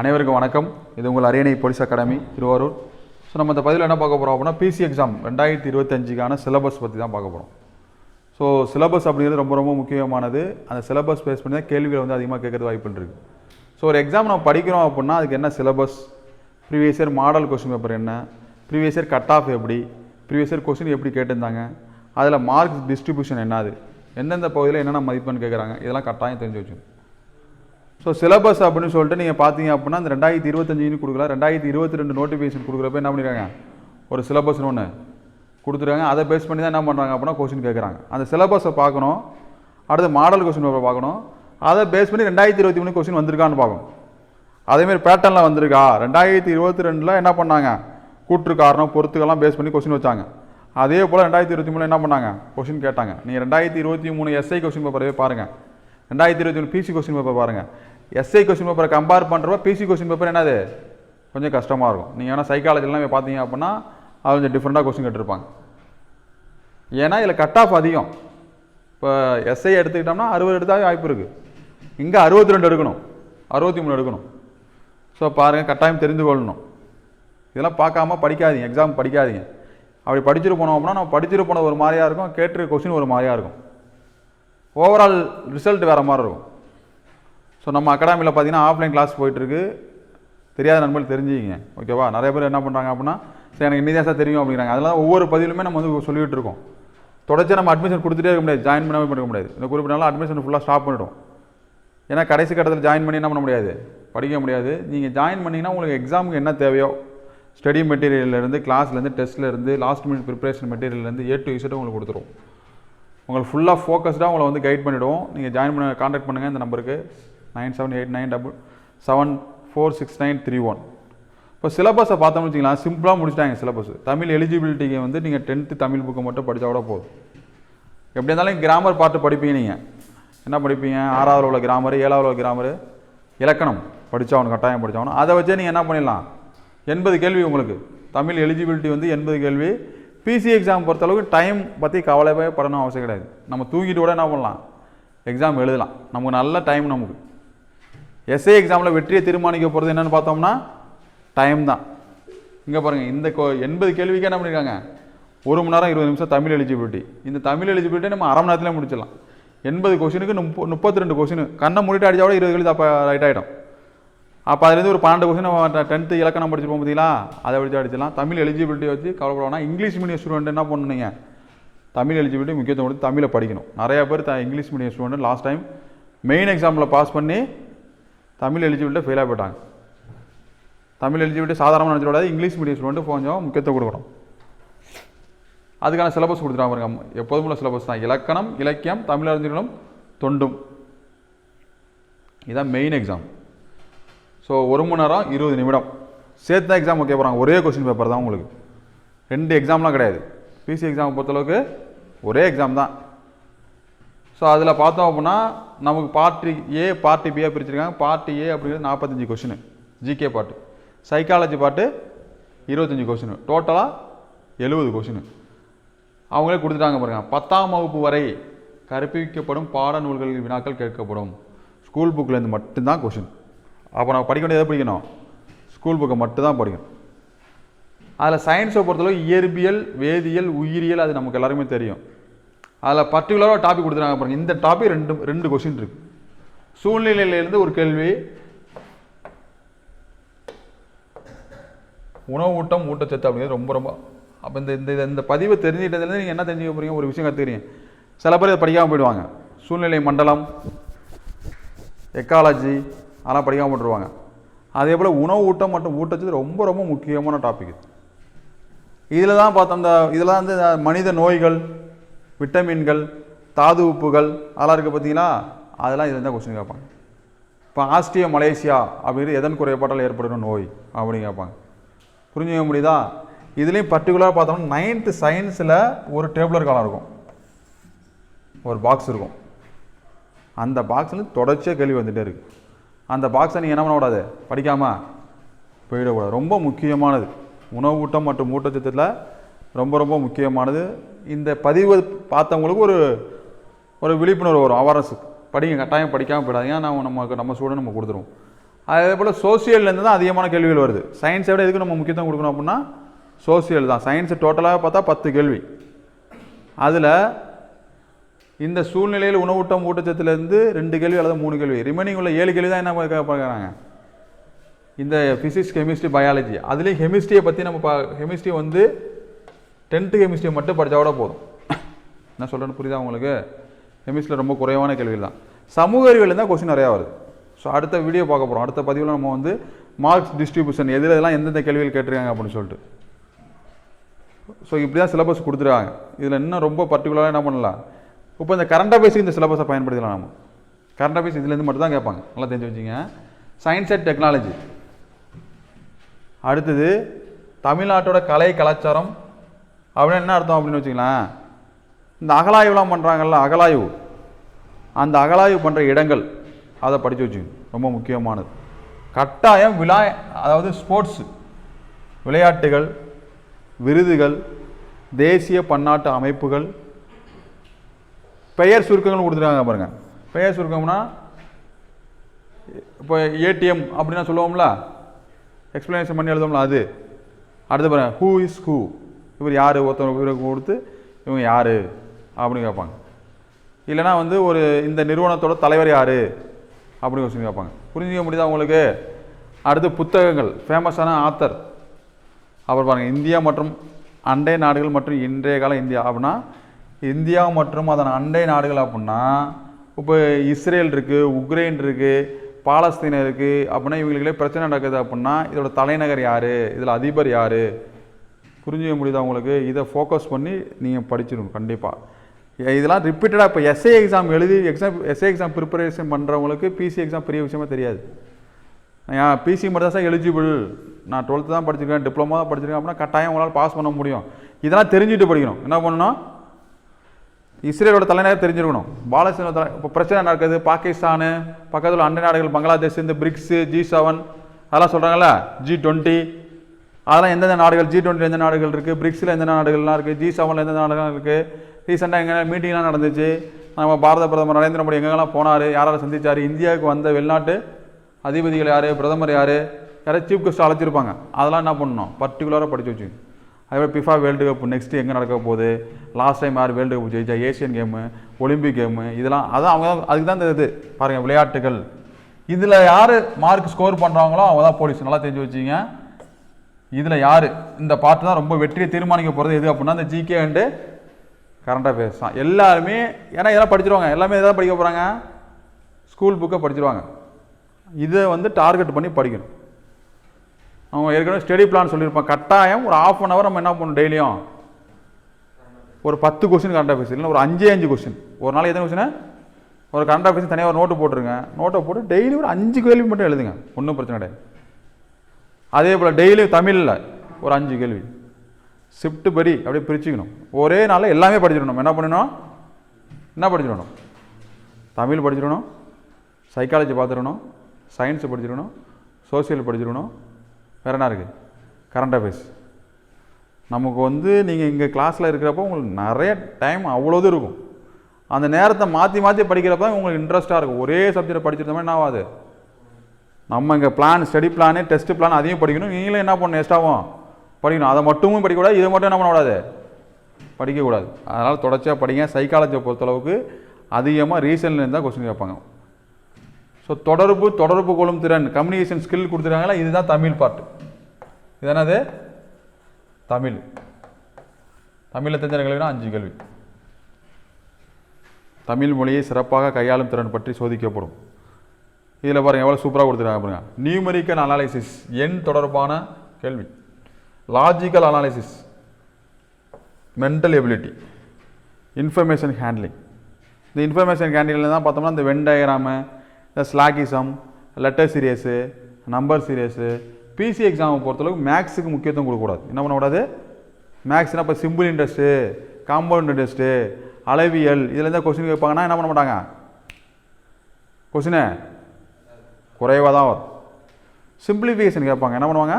அனைவருக்கும் வணக்கம். இது உங்கள் அரியணை போலீஸ் அகாடமி திருவாரூர். ஸோ நம்ம இந்த பதிவில் என்ன பார்க்க போகிறோம் அப்படின்னா பிசி எக்ஸாம் ரெண்டாயிரத்தி இருபத்தஞ்சுக்கான சிலபஸ் பற்றி தான் பார்க்க போகிறோம் ஸோ சிலபஸ் அப்படிங்கிறது ரொம்ப ரொம்ப முக்கியமானது. அந்த சிலபஸ் பேஸ் பண்ணி தான் கேள்விகள் வந்து அதிகமாக கேட்கறது வாய்ப்பு இருக்கு. ஸோ ஒரு எக்ஸாம் நம்ம படிக்கிறோம் அப்படின்னா அதுக்கு என்ன syllabus previous year model question paper என்ன? ப்ரீவியஸ் இயர் கட் ஆஃப் எப்படி? ப்ரீவியஸ் இயர் கொஸ்டின் எப்படி கேட்டிருந்தாங்க? அதில் மார்க் டிஸ்ட்ரிபியூஷன் என்னது எந்தெந்த பகுதியில் என்னென்ன மதிப்பெண் கேட்குறாங்க? இதெல்லாம் கட்டாயம் தெரிஞ்சு வச்சுக்கணும். ஸோ சிலபஸ் அப்படின்னு சொல்லிட்டு நீங்கள் பார்த்தீங்க அப்படின்னா அந்த ரெண்டாயிரத்தி இருபத்தஞ்சுன்னு கொடுக்கல ரெண்டாயிரத்தி இருபத்தி ரெண்டு நோட்டிஃபிகேஷன் கொடுக்குறப்ப என்ன பண்ணிருக்காங்க ஒரு சிலபஸ்னு ஒன்று கொடுத்துருக்காங்க அதை பேஸ் பண்ணி தான் என்ன பண்ணுறாங்க அப்படின்னா கொஸ்டின் கேட்குறாங்க. அந்த சிலபஸை பார்க்கணும். அடுத்து மாடல் கொஸ்டின் பேப்பர் பார்க்கணும். அதை பேஸ் பண்ணி ரெண்டாயிரத்தி இருபத்தி மூணு கொஸ்டின் வந்திருக்கான்னு பார்க்கணும். அதேமாரி பேட்டர்னில் வந்திருக்கா? ரெண்டாயிரத்தி இருபத்தி ரெண்டில் என்ன பண்ணாங்க? கூற்று காரணம் பொறுத்துக்கெல்லாம் பேஸ் பண்ணி கொஸ்டின் வச்சாங்க. அதே போல் ரெண்டாயிரத்தி இருபத்தி மூணு என்ன பண்ணாங்க? கொஸ்டின் கேட்டாங்க. நீங்கள் ரெண்டாயிரத்தி இருபத்தி மூணு எஸ்ஐ கொஸ்டின் பேப்பரவே பாருங்கள் ரெண்டாயிரத்தி இருபத்தி மூணு பிசி கொஸ்டின் பேப்பர் பாருங்கள் எஸ்ஐ கொஸ்டின் பேப்பரை கம்பேர் பண்ணுறப்ப பிசி கொஸ்டின் பேப்பர் என்னது? கொஞ்சம் கஷ்டமாக இருக்கும். நீங்கள் வேணால் சைக்காலஜிலாம் போய் பார்த்தீங்க அப்படின்னா அது கொஞ்சம் டிஃப்ரெண்ட்டாக கொஸ்டின் கேட்டிருப்பாங்க. ஏன்னா இதில் கட் ஆஃப் அதிகம். இப்போ எஸ்ஐ எடுத்துக்கிட்டோம்னா அறுபது எடுத்தாவே வாய்ப்பு இருக்குது இங்கே அறுபத்தி ரெண்டு எடுக்கணும். அறுபத்தி மூணு எடுக்கணும். ஸோ பாருங்கள் கட்டாயம் தெரிந்து கொள்ளணும். இதெல்லாம் பார்க்காம படிக்காதீங்க. எக்ஸாம் படிக்காதீங்க. அப்படி படிச்சுட்டு போனோம் அப்படின்னா நம்ம படிச்சுட்டு போன ஒரு மாதிரியாக இருக்கும். கேட்டு கொஸ்டின் ஒரு மாதிரியாக இருக்கும். ஓவரால் ரிசல்ட் வேறு மாதிரி இருக்கும். ஸோ நம்ம அகாடமியில் பார்த்தீங்கன்னா ஆஃப்லைன் கிளாஸ் போயிட்டுருக்கு. தெரியாத நண்பர்கள் தெரிஞ்சுக்கிங்க. ஓகேவா நிறைய பேர் என்ன பண்ணுறாங்க அப்படின்னா சரி எனக்கு இன்னி சார் தெரியும் அப்படிங்கிறாங்க. அதெல்லாம் ஒவ்வொரு பதிலுமே நம்ம வந்து சொல்லிகிட்டு இருக்கோம். தொடர்ச்சியாக நம்ம அட்மிஷன் கொடுத்துட்டே இருக்க முடியாது. ஜாயின் பண்ணாமல் இருக்க முடியாது. இந்த குறிப்பிட்ட நாள் அட்மிஷன் ஃபுல்லாக ஸ்டாப் பண்ணிடும். ஏன்னா கடைசி கட்டத்தில் ஜாயின் பண்ணி என்ன பண்ண முடியாது? படிக்க முடியாது. நீங்கள் ஜாயின் பண்ணிங்கன்னா உங்களுக்கு எக்ஸாமுக்கு என்ன தேவையோ ஸ்டடி மெட்டீரியல்லேருந்து கிளாஸ்லேருந்து டெஸ்ட்லேருந்து லாஸ்ட் மினிட் ப்ரிப்பரேஷன் மெட்டீரியல்லேருந்து ஏ டு இசட்டு உங்களுக்கு கொடுத்துருவோம் உங்களுக்கு ஃபுல்லாக ஃபோக்கஸ்டாக உங்களை வந்து கைட் பண்ணிவிடுவோம் நீங்கள் ஜாயின் பண்ண காண்டாக்ட் பண்ணுங்கள் இந்த நம்பருக்கு nine seven eight nine double seven four six nine three one. இப்போ சிலபஸை பார்த்தோம்னு வச்சிங்களா சிம்பிளாக முடிச்சிட்டாங்க சிலபஸ் தமிழ் எலிஜிபிலிட்டிக்கு வந்து நீங்கள் டென்த்து தமிழ் புக்கை மட்டும் படித்தா கூட போதும். எப்படி இருந்தாலும் கிராமர் பார்த்து படிப்பீங்க நீங்கள் என்ன படிப்பீங்க? ஆறாவது உள்ள கிராமர் ஏழாவது உள்ள கிராமர் இலக்கணம் படித்தாகணும் கட்டாயம் படித்தாகணும் அதை வச்சே நீங்கள் என்ன பண்ணிடலாம்? எண்பது கேள்வி உங்களுக்கு. தமிழ் எலிஜிபிலிட்டி வந்து எண்பது கேள்வி. பிசி எக்ஸாம் பொறுத்தளவுக்கு டைம் பற்றி கவலைப்படணும் அவசியம் கிடையாது. நம்ம தூங்கிட்டு கூட என்ன பண்ணலாம்? எக்ஸாம் எழுதலாம். நமக்கு நல்ல டைம் நமக்கு. எஸ்ஏ எக்ஸாமில் வெற்றியை தீர்மானிக்க போகிறது என்னென்னு பார்த்தோம்னா டைம் தான். இங்கே பாருங்கள் இந்த கோ எண்பது கேள்விக்கு என்ன பண்ணியிருக்காங்க ஒரு மணி நேரம் இருபது நிமிஷம் தமிழ் எலிஜிபிலிட்டி இந்த தமிழ் எலிஜிபிலிட்டி நம்ம அரை மணி நேரத்தில் முடிச்சிடலாம். எண்பது கொஷினுக்கு முப்ப முப்பத்தி ரெண்டு கொஷின் கண்ணை மூடிட்டு அடித்தா கூட இருபது கேள்வி தப்பா ரைட் ஆகிடும் அப்போ அதுலேருந்து ஒரு பன்னெண்டு கொஸ்டின் டென்த்து இலக்கணம் படிச்சிருப்போம் பார்த்தீங்களா அதை படித்து அடிச்சிடலாம். தமிழ் எலிஜிபிலிட்டி வச்சு கவலைப்பட இங்கிலீஷ் மீடியம் ஸ்டூடெண்ட் என்ன பண்ணுங்க தமிழ் எலிஜிபிலிட்டி முக்கியத்துவம் கொடுத்து தமிழை படிக்கணும். நிறையா பேர் the English medium student last time main எக்ஸாமில் பாஸ் பண்ணி தமிழ் எலிஜிபிலிட்டி ஃபெயிலாக போயிட்டாங்க. தமிழ் எலிஜிபிலிட்டி சாதாரணமாக நினச்சிக்கூடாது இங்கிலீஷ் மீடியம் ஸ்டூடெண்ட் கொஞ்சம் முக்கியத்துவம் கொடுக்குறோம் அதுக்கான சிலபஸ் கொடுத்துட்டாங்க பாருங்க. எப்போதும் உள்ள சிலபஸ் தான். இலக்கணம் இலக்கியம் தமிழ் அறிஞர்களும் தொண்டும். இதான் மெயின் எக்ஸாம் ஸோ ஒரு மணி நேரம் இருபது நிமிடம். சேர்த்து தான் எக்ஸாம் ஓகே போகிறாங்க ஒரே கொஸ்டின் பேப்பர் தான் உங்களுக்கு. ரெண்டு எக்ஸாம்லாம் கிடையாது. பிசி எக்ஸாம் பொறுத்தளவுக்கு ஒரே எக்ஸாம் தான். ஸோ அதில் பார்த்தோம் அப்படின்னா நமக்கு பார்ட்டி ஏ பார்ட்டி பியாக பிரிச்சிருக்காங்க. பார்ட்டி ஏ அப்படிங்கிறது நாற்பத்தஞ்சு கொஷின் ஜிகே பாட்டு சைக்காலஜி பாட்டு இருபத்தஞ்சி கொஷின் டோட்டலாக எழுபது கொஷின் அவங்களே கொடுத்துட்டாங்க பாருங்க. பத்தாம் வகுப்பு வரை கற்பிக்கப்படும் பாடநூல்களில் வினாக்கள் கேட்கப்படும். ஸ்கூல் புக்கிலேருந்து மட்டும்தான் கொஷின் அப்போ நம்ம படிக்க வேண்டியதை படிக்கணும்? ஸ்கூல் புக்கை மட்டும்தான் படிக்கணும். அதில் சயின்ஸை பொறுத்தளவு இயற்பியல் வேதியியல் உயிரியல் அது நமக்கு எல்லாருமே தெரியும். அதில் பர்டிகுலராக டாபிக் கொடுத்துருக்காங்க பாருங்கள் இந்த டாபிக் ரெண்டு ரெண்டு கொஷின் இருக்கு. சூழ்நிலையிலேருந்து ஒரு கேள்வி. உணவு ஊட்டம் ஊட்டச்சத்து அப்படிங்கிறது ரொம்ப ரொம்ப அப்போ இந்த இந்த இந்த பதிவை தெரிஞ்சுக்கிட்டதுலேருந்து நீங்கள் என்ன தெரிஞ்சுக்க போகிறீங்க ஒரு விஷயம் கற்றுக்கிறீங்க சில பேர் இதை படிக்காமல் போயிடுவாங்க. சூழ்நிலை மண்டலம் எக்காலஜி அதெல்லாம் படிக்காமல் போட்டுருவாங்க. அதே போல் உணவு ஊட்டம் மற்றும் ஊட்டச்சத்து ரொம்ப ரொம்ப முக்கியமான டாபிக் இதில் தான் பார்த்தோம் இந்த இதில் வந்து மனித நோய்கள் விட்டமின்கள் தாது உப்புகள் அதெல்லாம் இருக்குது பார்த்தீங்களா? அதெல்லாம் இதில் தான் கொஸ்டின் கேட்பாங்க. இப்போ ஆஸ்திரியா மலேசியா அப்படிங்கிறது எதன் குறைபாட்டால் ஏற்படுகிற நோய் அப்படின்னு கேட்பாங்க. புரிஞ்சுக்க முடியுதா? இதுலேயும் பர்டிகுலராக பார்த்தோம்னா நைன்த்து சயின்ஸில் ஒரு டேபிளர் காலம் இருக்கும். ஒரு பாக்ஸ் இருக்கும். அந்த பாக்ஸில் தொடர்ச்சியாக கேள்வி வந்துகிட்டே இருக்குது அந்த பாக்ஸை நீங்கள் என்ன பண்ணக்கூடாது? படிக்காமல் போயிடக்கூடாது. ரொம்ப முக்கியமானது. உணவு ஊட்டம் மற்றும் ஊட்டச்சத்தில் ரொம்ப ரொம்ப முக்கியமானது. இந்த பதிவு பார்த்தவங்களுக்கு ஒரு ஒரு விழிப்புணர்வு வரும் அவேர்னஸ் படிங்க கட்டாயம் படிக்காமல் போயிடாதீங்க. நான் நமக்கு நம்ம ஸ்டூடெண்ட் நம்ம கொடுத்துருவோம். அதே போல் சோசியல்லேருந்து தான் அதிகமான கேள்விகள் வருது. சயின்ஸை விட எதுக்கு நம்ம முக்கியத்துவம் கொடுக்கணும் அப்படின்னா சோசியல் தான். சயின்ஸ் டோட்டலாக பார்த்தா பத்து கேள்வி. அதில் இந்த சூழ்நிலையில் உணவூட்டம் ஊட்டச்சத்துலேருந்து ரெண்டு கேள்வி அல்லது மூணு கேள்வி. ரிமைனிங் உள்ள ஏழு கேள்வி தான் என்ன பார்க்குறாங்க இந்த ஃபிசிக்ஸ் கெமிஸ்ட்ரி பயாலஜி அதுலேயும் கெமிஸ்ட்ரியை பற்றி நம்ம பா கெமிஸ்ட்ரி வந்து டென்த்து கெமிஸ்ட்ரி மட்டும் படித்தா கூட போதும். என்ன சொல்கிறேன்னு புரியுதா உங்களுக்கு? கெமிஸ்ட்ரியில் ரொம்ப குறைவான கேள்விகள் தான் சமூக அறிவியல் தான் கொஸ்டின் நிறையா வருது. ஸோ அடுத்த வீடியோ பார்க்க போகிறோம் அடுத்த பதிவில் நம்ம வந்து மார்க்ஸ் டிஸ்ட்ரிபியூஷன் எதில் எல்லாம் எந்தெந்த கேள்விகள் கேட்டிருக்காங்க அப்படின்னு சொல்லிட்டு. ஸோ இப்படி தான் சிலபஸ் கொடுத்துருக்காங்க. இதில் இன்னும் ரொம்ப பர்டிகுலராக என்ன பண்ணலாம்? இப்போ இந்த கரண்ட் அஃபேர்ஸுக்கு இந்த சிலபஸை பயன்படுத்தலாம் நம்ம. கரண்ட் அஃபேர்ஸ் இதுலேருந்து மட்டும் தான் கேட்பாங்க. நல்லா தெரிஞ்சு வச்சுங்க. சயின்ஸ் அண்ட் டெக்னாலஜி அடுத்தது தமிழ்நாட்டோட கலை கலாச்சாரம் அப்படின்னு என்ன அர்த்தம் அப்படின்னு வச்சுக்கலாம் இந்த அகலாய்வுலாம் பண்ணுறாங்கல்ல அகலாய்வு. அந்த அகலாய்வு பண்ணுற இடங்கள் அதை படித்து வச்சுக்கணும். ரொம்ப முக்கியமானது. கட்டாயம் விழா அதாவது ஸ்போர்ட்ஸ் விளையாட்டுகள் விருதுகள் தேசிய பன்னாட்டு அமைப்புகள் பெயர் சுருக்கங்கள் கொடுத்துருக்காங்க பாருங்கள் பெயர் சுருக்கம்னா இப்போ ஏடிஎம் அப்படின்னா சொல்லுவோம்ல? எக்ஸ்பிளனேஷன் பண்ணி எழுதுவோம்ல அது. அடுத்து பாருங்கள் ஹூ இஸ் ஹூ இவர் யார்? ஒருத்தவங்க இவருக்கு கொடுத்து இவங்க யார்? அப்படின்னு கேட்பாங்க. இல்லைனா வந்து ஒரு இந்த நிறுவனத்தோட தலைவர் யார்? அப்படின்னு சொல்லி கேட்பாங்க. புரிஞ்சுக்க முடியுதா உங்களுக்கு? அடுத்து புத்தகங்கள். ஃபேமஸான ஆத்தர் அப்புறம் பாருங்கள் இந்தியா மற்றும் அண்டை நாடுகள் மற்றும் இன்றைய கால இந்தியா அப்படின்னா இந்தியா மற்றும் அதன் அண்டை நாடுகள் அப்படின்னா இப்போ இஸ்ரேல் இருக்குது உக்ரைன் இருக்குது பாலஸ்தீனம் இருக்குது அப்படின்னா இவங்களுக்குள்ளே பிரச்சனை நடக்குது அப்படின்னா இதோட தலைநகர் யார்? இதில் அதிபர் யார்? புரிஞ்சுக்க முடியுதா உங்களுக்கு? இதை ஃபோக்கஸ் பண்ணி நீங்கள் படிச்சிடணும் கண்டிப்பாக இதெல்லாம் ரிப்பீட்டடாக இப்போ எஸ்ஏ எக்ஸாம் எழுதி எக்ஸாம் எஸ்ஏ எக்ஸாம் ப்ரிப்பரேஷன் பண்ணுறவங்களுக்கு பிசி எக்ஸாம் பெரிய விஷயமா தெரியாது. ஏன் பிசி மட்டும் தான் சார் எலிஜிபிள் நான் டுவெல்த்து தான் படிச்சிருக்கேன் டிப்ளமோ தான் படிச்சிருக்கேன் அப்படின்னா கட்டாயம் உங்களால் பாஸ் பண்ண முடியும். இதெல்லாம் தெரிஞ்சுட்டு படிக்கணும். என்ன பண்ணணும் இஸ்ரேலோட தலைநகர் தெரிஞ்சிருக்கணும். பாலஸ்தீன தலை இப்போ பிரச்சனை நடக்குது பாகிஸ்தானு பக்கத்தில் அண்டை நாடுகள் பங்களாதேஷ் இந்த பிரிக்ஸு ஜி செவன் அதெல்லாம் சொல்கிறாங்கல்ல ஜி டுவெண்ட்டி அதெல்லாம் எந்தெந்த நாடுகள் ஜி டுவெண்ட்டி எந்த நாடுகள் இருக்குது பிரிக்ஸில் எந்த நாடுகள்லாம் இருக்குது ஜி செவனில் எந்த நாடுகள் இருக்குது ரீசெண்டாக எங்கே மீட்டிங்லாம் நடந்துச்சு. நம்ம பாரத பிரதமர் நரேந்திர மோடி எங்கெல்லாம் போனார் யாரால சந்திச்சார் இந்தியாவுக்கு வந்த வெளிநாட்டு அதிபதிகள் யார் பிரதமர் யார் யாராவது சீஃப் கெஸ்ட் அழைச்சிருப்பாங்க. அதெல்லாம் என்ன பண்ணணும்? பர்டிகுலராக படித்து வச்சு அதே பிஃபா வேர்ல்டு கப் நெக்ஸ்ட்டு எங்கே நடக்க போகுது? லாஸ்ட் டைம் யார் வேர்ல்டு கப் ஜெயிச்சா ஏஷியன் கேமு ஒலிம்பிக் கேமு இதெல்லாம் அதான் அவங்க தான் அதுக்கு தான் இந்த இது. பாருங்கள் விளையாட்டுகள். இதில் யார் மார்க் ஸ்கோர் பண்ணுறாங்களோ அவங்க தான் போலீஸ் நல்லா தெரிஞ்சு வச்சிங்க இதில் யார்? இந்த பாட்டு தான் ரொம்ப வெற்றியை தீர்மானிக்க போகிறது எது அப்படின்னா இந்த ஜிகே அண்டு கரண்ட் அஃபேர்ஸ் தான். எல்லாருமே ஏன்னா இதெல்லாம் படிச்சிருவாங்க. எல்லாமே எதாவது படிக்க போகிறாங்க ஸ்கூல் புக்கை படிச்சிருவாங்க. இதை வந்து டார்கெட் பண்ணி படிக்கணும். அவங்க ஏற்கனவே ஸ்டடி பிளான் சொல்லியிருப்பான் கட்டாயம் ஒரு ஆஃப் அன் ஹவர் நம்ம என்ன பண்ணணும் டெய்லியும்? ஒரு பத்து கொஸ்டின் கரண்ட் அஃபேர்ஸ் இல்லைன்னா ஒரு அஞ்சே அஞ்சு கொஸ்டின் ஒரு நாளைக்கு எத்தனை கொஸ்டின் ஒரு கரண்ட் அஃபேர்ஸ் தனியாக ஒரு நோட்டு போட்டுருங்க. நோட்டை போட்டு டெய்லி ஒரு அஞ்சு கேள்வி மட்டும் எழுதுங்க. ஒன்றும் பிரச்சனை கிடையாது. அதே போல் டெய்லி தமிழில் ஒரு அஞ்சு கேள்வி. ஷிஃப்ட் படி அப்படியே பிரிச்சுக்கணும். ஒரே நாளில் எல்லாமே படிச்சிடணும். என்ன பண்ணணும்? என்ன படிச்சிடணும்? தமிழ் படிச்சிடணும். சைக்காலஜி பார்த்துடணும். சயின்ஸ் படிச்சிடணும். சோசியல் படிச்சிடணும். வேறு என்ன இருக்குது கரண்ட் அஃபேர்ஸ் நமக்கு வந்து நீங்கள் இங்கே கிளாஸில் இருக்கிறப்போ உங்களுக்கு நிறைய டைம் அவ்வளோது இருக்கும். அந்த நேரத்தை மாற்றி மாற்றி படிக்கிறப்ப உங்களுக்கு இன்ட்ரெஸ்ட்டாக இருக்கும். ஒரே சப்ஜெக்ட் படிச்சிருந்த என்ன ஆகாது? நம்ம இங்கே plan study plan test plan அதையும் படிக்கணும். நீங்களும் என்ன பண்ணணும் எக்ஸ்ட்ராவும் படிக்கணும். அதை மட்டுமும் படிக்கக்கூடாது இதை மட்டும் என்ன பண்ணக்கூடாது? படிக்கக்கூடாது. அதனால் தொடர்ச்சியாக படிங்க. சைக்காலஜியை பொறுத்தளவுக்கு அதிகமாக ரீசன்ல இருந்தால் கொஸ்டின் கேட்பாங்க. ஸோ தொடர்பு தொடர்பு கொள்ளும் திறன் கம்யூனிகேஷன் ஸ்கில் கொடுத்துருக்காங்களா இதுதான் தமிழ் பார்ட் இது என்னது? தமிழ். தமிழில் தெரிஞ்ச கேள்வினா அஞ்சு கேள்வி. தமிழ் மொழியை சிறப்பாக கையாளும் திறன் பற்றி சோதிக்கப்படும். இதில் பாருங்கள் எவ்வளோ சூப்பராக கொடுத்துருக்காங்க பாருங்கள் நியூமெரிக்கல் அனாலிசிஸ் எண் தொடர்பான கேள்வி. Logical analysis mental ability information handling இந்த இன்ஃபர்மேஷன் ஹேண்ட்லிங்கில் தான் பார்த்தோம்னா இந்த வென் இந்த syllogism letter series number series PC எக்ஸாமை பொறுத்தளவுக்கு மேக்ஸுக்கு முக்கியத்துவம் கொடுக்கக்கூடாது. என்ன பண்ணக்கூடாது மேக்ஸ்னால் இப்போ சிம்பிள் இன்ட்ரெஸ்ட்டு காம்பவுண்ட் இன்ட்ரெஸ்ட்டு அளவியல் இதில் இருந்தால் கொஸ்டின் கேட்பாங்கன்னா என்ன பண்ண மாட்டாங்க? கொஸ்டினு குறைவாக தான் வரும். சிம்பிளிஃபிகேஷன் கேட்பாங்க. என்ன பண்ணுவாங்க?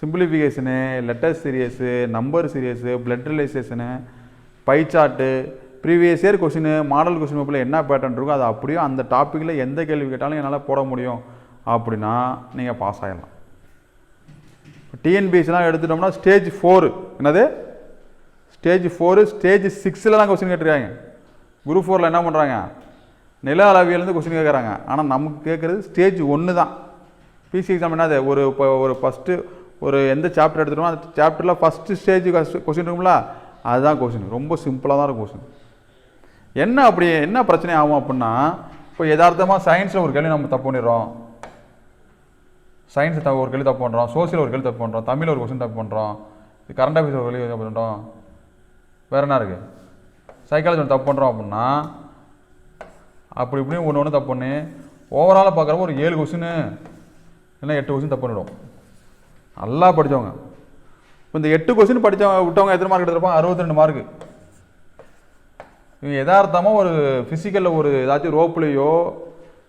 Simplification letter series number series blood relation pie chart previous year question model question பேப்பில் என்ன பேட்டர்ன் இருக்கோ அது அப்படியே அந்த டாப்பிக்கில் எந்த கேள்வி கேட்டாலும் என்னால் போட முடியும். அப்படின்னா நீங்கள் பாஸ் ஆகிடலாம் டிஎன்பிஎஸ்சிலாம் எடுத்துட்டோம்னா ஸ்டேஜ் ஃபோரு என்னது? ஸ்டேஜ் ஃபோரு ஸ்டேஜ் சிக்ஸ்லலாம் கொஸ்டின் கேட்டிருக்காங்க. குரூப் ஃபோரில் என்ன பண்ணுறாங்க நில அளவியலேருந்து கொஸ்டின் கேட்குறாங்க ஆனால் நமக்கு கேட்குறது ஸ்டேஜ் ஒன்று தான் பிசி எக்ஸாம் என்னது? ஒரு இப்போ ஒரு ஃபஸ்ட்டு ஒரு எந்த சாப்டர் எடுத்துட்டோமோ அந்த சாப்டரில் ஃபஸ்ட்டு ஸ்டேஜ் கொஸ்டின் இருக்கும்ல? அதுதான் கொஸ்டின் ரொம்ப சிம்பிளாக தான் இருக்கும் கொஸ்டின் என்ன அப்படி என்ன பிரச்சனை ஆகும் அப்படின்னா இப்போ யதார்த்தமாக சயின்ஸில் ஒரு கேள்வி நம்ம தப்பு பண்ணிடுறோம். சயின்ஸ் ஒரு கேள்வி தப்பு பண்ணுறோம் சோசியல் ஒரு கேள்வி தப்பு பண்ணுறோம் தமிழ் ஒரு கொஸ்டின் தப்பு பண்ணுறோம் கரண்ட் அஃபேர்ஸ் ஒரு கேள்வி தப்பு பண்ணுறோம் வேறு என்ன இருக்குது சைக்காலஜி ஒன்று தப்பு பண்ணுறோம் அப்படின்னா அப்படி இப்படி ஒன்று ஒன்று தப்பு பண்ணி. ஓவராலாக பார்க்குறப்ப ஒரு ஏழு கொஸ்டின் இல்லை எட்டு கொஸ்டின் தப்பு பண்ணிடும். நல்லா படித்தவங்க இப்போ இந்த எட்டு கொஸ்டின் படித்தவங்க விட்டவங்க எத்தனை மார்க் எடுத்திருப்பாங்க? அறுபத்தி ரெண்டு மார்க்கு இவங்க எதார்த்தமாக ஒரு ஃபிசிக்கலில் ஒரு ஏதாச்சும் ரோப்லேயோ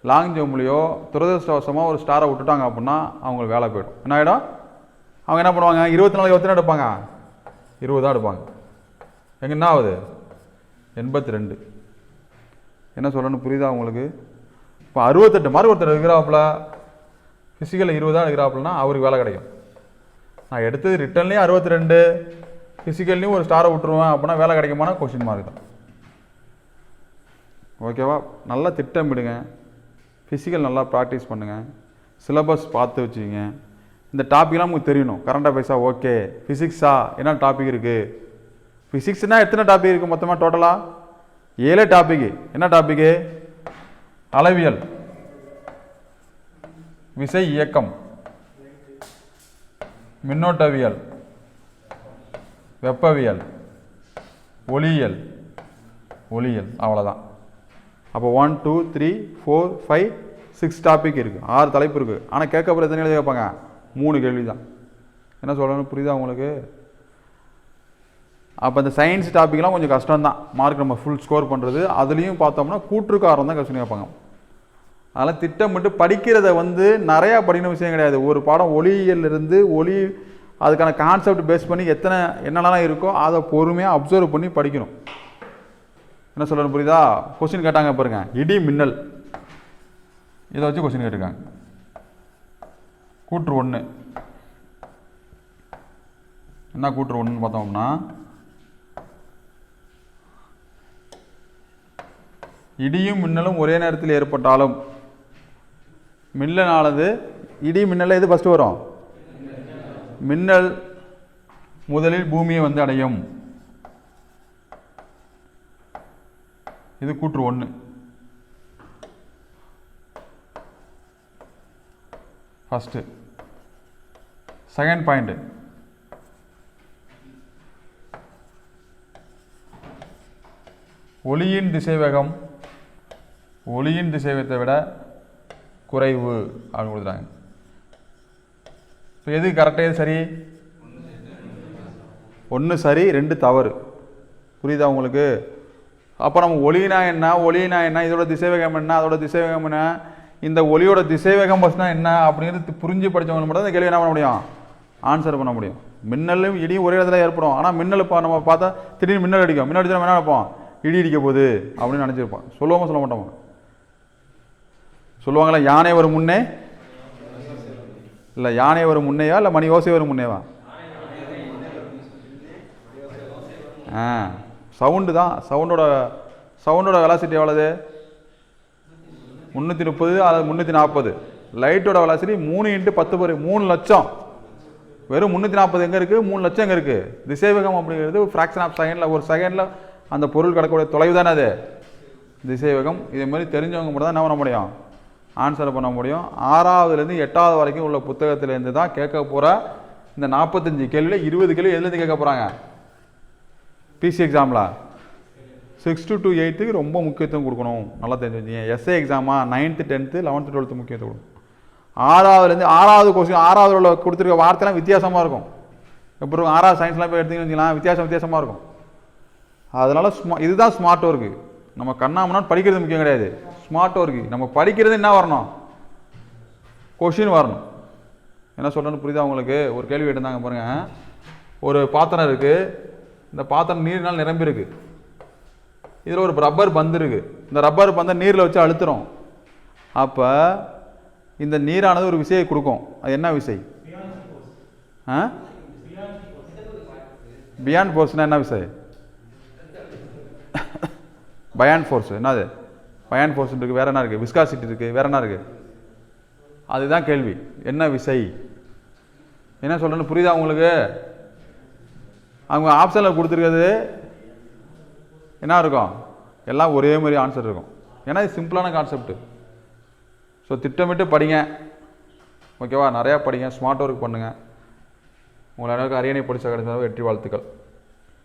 லாங் ஜம்ப்லேயோ துரதிருஷ்டவசமாக ஒரு ஸ்டாரை விட்டுட்டாங்க அப்படின்னா அவங்களுக்கு வேலை போயிடும். என்ன ஆகிடும் அவங்க என்ன பண்ணுவாங்க? இருபத்தி நாலு எத்தனை எடுப்பாங்க? இருபது தான் எடுப்பாங்க. எங்கே என்ன ஆகுது? எண்பத்தி ரெண்டு. என்ன சொல்கிறேன்னு புரியுதா உங்களுக்கு? இப்போ அறுபத்தெட்டு மார்க் ஒருத்தர் இருக்கிறாப்புல ஃபிசிக்கலில் இருபதாக எடுக்கிறாப்புலனா அவருக்கு வேலை கிடைக்கும். நான் எடுத்தது ரிட்டர்ன்லேயும் அறுபத்தி ரெண்டு ஃபிசிக்கல்லையும் ஒரு ஸ்டாரை விட்டுருவேன் அப்படின்னா வேலை கிடைக்குமானா கொஷின் மார்க் தான். ஓகேவா நல்லா திட்டமிடுங்க ஃபிசிக்கல் நல்லா ப்ராக்டிஸ் பண்ணுங்கள் சிலபஸ் பார்த்து வச்சுக்கிங்க. இந்த டாப்பிக்லாம் உங்களுக்கு தெரியணும். கரண்ட் பைசா ஓகே ஃபிசிக்ஸா என்ன டாபிக் இருக்குது ஃபிசிக்ஸ்னால் எத்தனை டாபிக் இருக்குது மொத்தமாக டோட்டலாக ஏழே டாபிக் என்ன டாபிக்கு அளவியல். விசை இயக்கம். மின்னோட்டவியல். வெப்பவியல். ஒளியியல். ஒளியியல். அவ்வளோதான் அப்போ one two three four five six topic இருக்குது ஆறு தலைப்பு இருக்குது ஆனால் கேட்க போகிற எத்தனை கேள்வி கேட்பாங்க? மூணு கேள்வி தான் என்ன சொல்லணும் புரியுதா உங்களுக்கு? அப்போ இந்த சயின்ஸ் டாப்பிக்லாம் கொஞ்சம் கஷ்டம் தான் மார்க் நம்ம ஃபுல் ஸ்கோர் பண்ணுறது அதுலேயும் பார்த்தோம்னா கூற்றுக்காரம் தான் கொஸ்டின் கேட்பாங்க. அதெல்லாம் திட்டமிட்டு படிக்கிறத வந்து நிறையா படிக்கணும் விஷயம் கிடையாது. ஒரு பாடம் ஒளியிலிருந்து ஒளி அதுக்கான கான்செப்ட் பேஸ் பண்ணி எத்தனை என்னென்னலாம் இருக்கோ அதை பொறுமையாக அப்சர்வ் பண்ணி படிக்கணும். என்ன சொல்லணும் புரியுதா? கொஸ்டின் கேட்டாங்க பாருங்க. இடி மின்னல். இதை வச்சு கொஸ்டின் கேட்டிருக்காங்க. கூற்று ஒன்று என்ன கூற்று ஒன்றுன்னு பார்த்தோம்னா இடியும் மின்னலும் ஒரே நேரத்தில் ஏற்பட்டாலும். மின்னலானது இடி மின்னல் எது ஃபஸ்ட்டு வரும்? மின்னல் முதலில் பூமியை வந்து அடையும். இது கூற்று ஒன்று ஃபஸ்ட்டு செகண்ட் பாயிண்ட்டு ஒளியின் திசைவேகம் ஒளியின் திசைவேகத்தை விட குறைவு அப்படின்னு கொடுக்குறாங்க இப்போ எது கரெக்டாக எது சரி? ஒன்று சரி ரெண்டு தவறு. புரியுதா உங்களுக்கு? அப்போ நம்ம ஒளினா என்ன? ஒளினா என்ன? இதோட திசைவேகம் என்ன? அதோட திசைவேகம் என்ன? இந்த ஒளியோட திசைவேகம் பஸ்னா என்ன? அப்படிங்கிறது புரிஞ்சு படித்தவங்க மட்டும் தான் இந்த கேள்வி என்ன பண்ண முடியும்? ஆன்சர் பண்ண முடியும். மின்னலும் இடியும் ஒரே இடத்துல ஏற்படும். ஆனால் மின்னல் இப்போ நம்ம பார்த்தா திடீர்னு மின்னல் அடிக்கும். மின்னல் அடிச்சா என்ன நினைப்போம்? இடி இடிக்க போகுது அப்படின்னு நினச்சிருப்போம். சொல்லுவோமா சொல்ல மாட்டோம்? சொல்லுவாங்களா யானை வரும் முன்னே? இல்லை யானை வரும் முன்னையா இல்லை மணி ஓசை வரும் முன்னேவா? ஆ சவுண்டு தான். சவுண்டோட சவுண்டோட வெலாசிட்டி எவ்வளவு? முந்நூற்றி முப்பது அது முந்நூற்றி நாற்பது லைட்டோட வெலாசிட்டி மூணு இன்ட்டு பத்து பேர் மூணு லட்சம். வெறும் முந்நூற்றி நாற்பது எங்கே இருக்குது மூணு லட்சம் எங்கே இருக்குது திசைவேகம் அப்படிங்கிறது ஃப்ராக்ஷன் ஆஃப் செகண்டில் ஒரு செகண்டில் அந்த பொருள் கிடக்கக்கூடிய தொலைவு தானே அது? திசைவேகம் இதே மாதிரி தெரிஞ்சவங்க மட்டும் தான் என்ன பண்ண முடியும்? ஆன்சர் பண்ண முடியும். ஆறாவதுலேருந்து எட்டாவது வரைக்கும் உள்ள புத்தகத்திலேருந்து தான் கேட்க போகிற இந்த நாற்பத்தஞ்சு கேள்வியில் இருபது கேள்வி எதுலேருந்து கேட்க போகிறாங்க பிசி எக்ஸாமில் சிக்ஸ் டு எயித்துக்கு ரொம்ப முக்கியத்துவம் கொடுக்கணும். நல்லா தெரிஞ்சு வச்சுங்க எஸ்ஏ எக்ஸாமா நைன்த்து டென்த்து லெவன்த்து டுவெல்த்து முக்கியத்துவம் கொடுக்கும் ஆறாவதுலேருந்து ஆறாவது கொஸ்டின் ஆறாவது உள்ள கொடுத்துருக்க வார்த்தைலாம் வித்தியாசமாக இருக்கும். எப்படி இருக்கும் ஆறாவது சயின்ஸ்லாம் போய் எடுத்தீங்கன்னு வச்சுக்கலாம் வித்தியாசம் வித்தியாசமாக இருக்கும். அதனால் ஸ்மா இதுதான் ஸ்மார்ட் ஒர்க்கு நம்ம கண்ணாமனா படிக்கிறது முக்கியம் கிடையாது. ஸ்மார்ட் ஒர்க்கு நம்ம படிக்கிறது என்ன வரணும்? கொஷின் வரணும். என்ன சொல்கிறேன்னு புரியுதா உங்களுக்கு? ஒரு கேள்வி எடுத்தாங்க பாருங்கள் ஒரு பாத்திரம் இருக்குது இந்த பாத்திரம் நீர்னால் நிரம்பியிருக்கு இதில் ஒரு ரப்பர் பந்து இருக்குது இந்த ரப்பர் பந்தை நீரில் வச்சு அழுத்துறோம். அப்போ இந்த நீரானது ஒரு விசையை கொடுக்கும். அது என்ன விசை? ஆ? பியாண்ட் ஃபோர்ஸ்னால் என்ன விசை? பயான் ஃபோர்ஸ் என்னது? பயான் ஃபோர்ஸ் இருக்குது வேற என்ன இருக்குது விஸ்காசிட்டி இருக்குது வேற என்ன இருக்குது அதுதான் கேள்வி. என்ன விசை? என்ன சொல்கிறேன்னு புரியுதா உங்களுக்கு? அவங்க ஆப்ஷனில் கொடுத்துருக்கிறது என்ன இருக்கும்? எல்லாம் ஒரே மாதிரி ஆன்சர் இருக்கும். ஏன்னா இது சிம்பிளான கான்செப்ட் ஸோ திட்டமிட்டு படிங்க. ஓகேவா நிறையா படிங்க. ஸ்மார்ட் ஒர்க் பண்ணுங்கள் உங்களுக்கு அரியணை படித்த கிடைச்சதாக வெற்றி வாழ்த்துக்கள்.